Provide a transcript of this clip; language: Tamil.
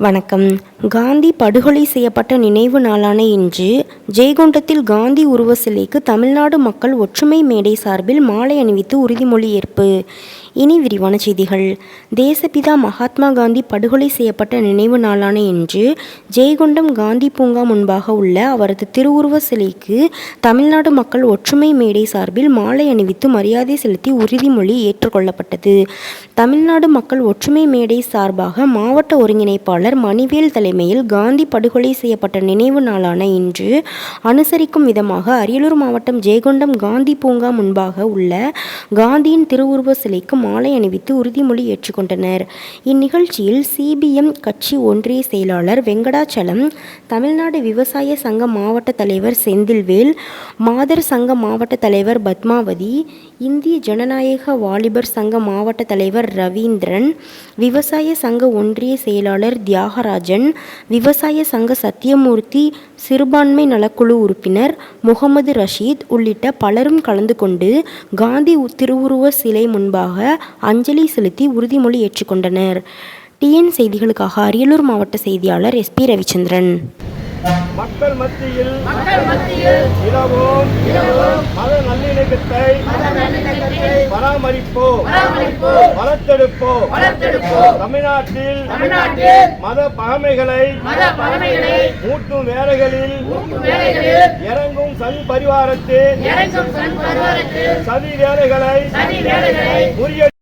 வணக்கம். காந்தி படுகொலை செய்யப்பட்ட நினைவு நாளான இன்று ஜெயங்கொண்டத்தில் காந்தி உருவ சிலைக்கு தமிழ்நாடு மக்கள் ஒற்றுமை மேடை சார்பில் மாலை அணிவித்து உறுதிமொழி ஏற்பு. இனி விரிவான செய்திகள். தேசப்பிதா மகாத்மா காந்தி படுகொலை செய்யப்பட்ட நினைவு நாளான இன்று ஜெயங்கொண்டம் காந்தி பூங்கா முன்பாக உள்ள அவரது திருவுருவ சிலைக்கு தமிழ்நாடு மக்கள் ஒற்றுமை மேடை சார்பில் மாலை அணிவித்து மரியாதை செலுத்தி உறுதிமொழி ஏற்றுக்கொள்ளப்பட்டது. தமிழ்நாடு மக்கள் ஒற்றுமை மேடை சார்பாக மாவட்ட ஒருங்கிணைப்பாளர் மணிவேல் தலைமையில் காந்தி படுகொலை செய்யப்பட்ட நினைவு நாளான இன்று அனுசரிக்கும் விதமாக அரியலூர் மாவட்டம் ஜெயகொண்டம் காந்தி பூங்கா முன்பாக உள்ள காந்தியின் திருவுருவ சிலைக்கு மாலை அணிவித்து உறுதிமொழி ஏற்றுக்கொண்டனர். இந்நிகழ்ச்சியில் சிபிஎம் கட்சி ஒன்றிய செயலாளர் வெங்கடாச்சலம் தமிழ்நாடு விவசாய சங்க மாவட்ட தலைவர் செந்தில்வேல் மாதர் சங்க மாவட்ட தலைவர் பத்மாவதி இந்திய ஜனநாயக வாலிபர் சங்க மாவட்ட தலைவர் ரவீந்திரன் விவசாய சங்க ஒன்றிய செயலாளர் தியாகராஜன் விவசாய சங்க சத்தியமூர்த்தி சிறுபான்மை நலக்குழு உறுப்பினர் முகமது ரஷீத் உள்ளிட்ட பலரும் கலந்து கொண்டு காந்தி திருவுருவ சிலை முன்பாக அஞ்சலி செலுத்தி உறுதிமொழி ஏற்றுக்கொண்டனர். டிஎன் செய்திகளுக்காக அரியலூர் மாவட்ட செய்தியாளர் எஸ்பி ரவிச்சந்திரன். மக்கள் மத்தியில் நிலவும் மத நல்லிணக்கத்தை பராமரிப்போம். வளர்த்தெடுப்போம். தமிழ்நாட்டில் மத பகைமைகளை மூட்டும் வேலைகளில் இறங்கும் சங் பரிவாரத்தின் சதி வேலைகளை முறியடி